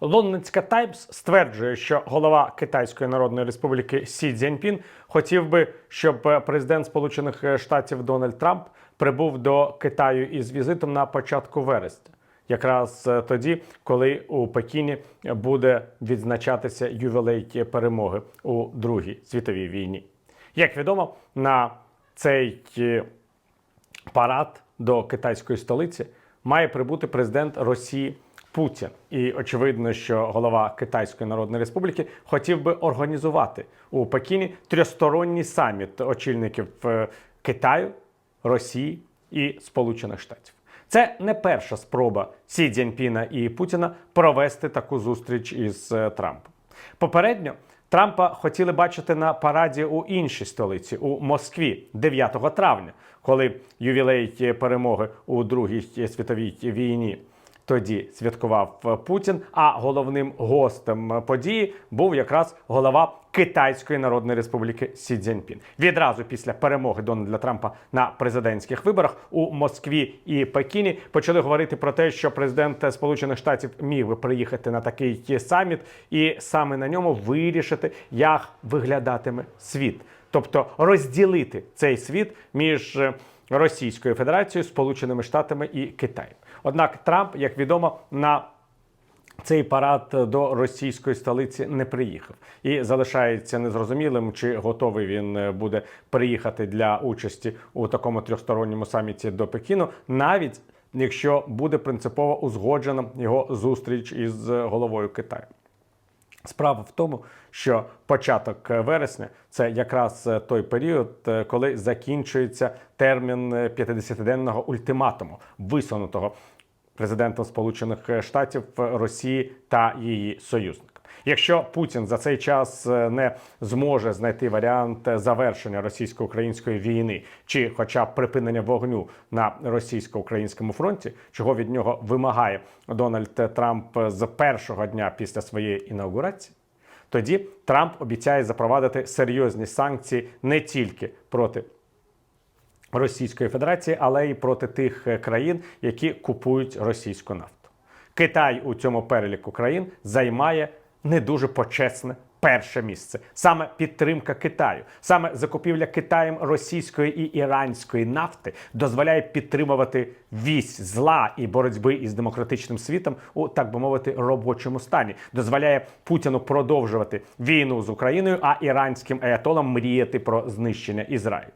Лондонська Таймс стверджує, що голова Китайської Народної Республіки Сі Цзіньпін хотів би, щоб е, президент Сполучених Штатів Дональд Трамп прибув до Китаю із візитом на початку вересня, якраз е, тоді, коли у Пекіні буде відзначатися ювілей перемоги у Другій світовій війні. Як відомо, на цей е, парад до китайської столиці має прибути президент Росії Путін. І очевидно, що голова Китайської Народної Республіки хотів би організувати у Пекіні трьохсторонній саміт очільників е, Китаю, Росії і Сполучених Штатів. Це не перша спроба Сі Цзіньпіна і Путіна провести таку зустріч із е, Трампом. Попередньо Трампа хотіли бачити на параді у іншій столиці у Москві 9 травня, коли ювілей перемоги у Другій світовій війні. Тоді святкував Путін. А головним гостем події був якраз голова Китайської Народної Республіки Сі Цзіньпін. Відразу після перемоги Дональда Трампа на президентських виборах у Москві і Пекіні почали говорити про те, що президент Сполучених Штатів міг приїхати на такий саміт, і саме на ньому вирішити, як виглядатиме світ, тобто розділити цей світ між е, Російською Федерацією, Сполученими Штатами і Китаєм. Однак Трамп, як відомо, на цей парад до російської столиці не приїхав і залишається незрозумілим, чи готовий він е, буде приїхати для участі у такому трьохсторонньому саміті до Пекіну, навіть якщо буде принципово узгоджена його зустріч із головою Китаю. Справа в тому, що початок вересня це якраз е, той період, е, коли закінчується термін е, 50-денного ультиматуму, висунутого президентом Сполучених Штатів Росії та її союзникам. Якщо Путін за цей час е, не зможе знайти варіант завершення російсько-української війни чи, хоча б припинення вогню на російсько-українському фронті, чого від нього вимагає Дональд Трамп з першого дня після своєї інаугурації, тоді Трамп обіцяє запровадити серйозні санкції не тільки проти Російської Федерації, але й проти тих е, країн, які купують російську нафту. Китай у цьому переліку країн займає не дуже почесне перше місце. Саме підтримка Китаю, саме закупівля Китаєм російської і іранської нафти дозволяє підтримувати вісь зла і боротьби із демократичним світом у так би мовити робочому стані. Дозволяє Путіну продовжувати війну з Україною, а іранським аятолам мріяти про знищення Ізраїлю.